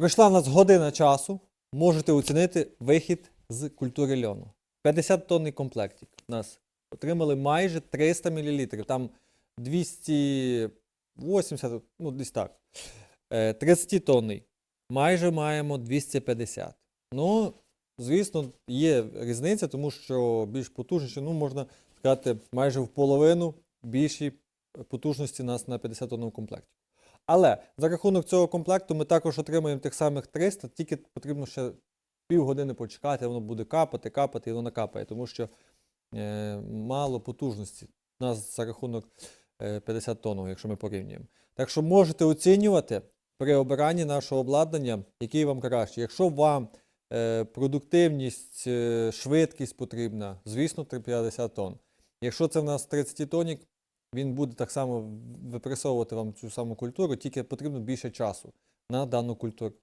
Пройшла в нас година часу. Можете оцінити вихід з культури льону. 50 тонний комплектик. У нас отримали майже 300 мл. Там 280, ну десь так. Е, 30 тонний. Майже маємо 250. Ну, звісно, є різниця, тому що більш потужніше, ну, можна сказати, майже в половину більші потужності нас на 50 тонному комплекті. Але за рахунок цього комплекту ми також отримаємо тих самих 300, тільки потрібно ще півгодини почекати, воно буде капати, капати, і воно накапає, тому що е, мало потужності у нас за рахунок е, 50 тонн, якщо ми порівнюємо. Так що можете оцінювати при обиранні нашого обладнання, який вам краще. Якщо вам е, продуктивність, е, швидкість потрібна, звісно, 350 тонн. Якщо це в нас 30 тонік, він буде так само випресовувати вам цю саму культуру, тільки потрібно більше часу на дану культуру.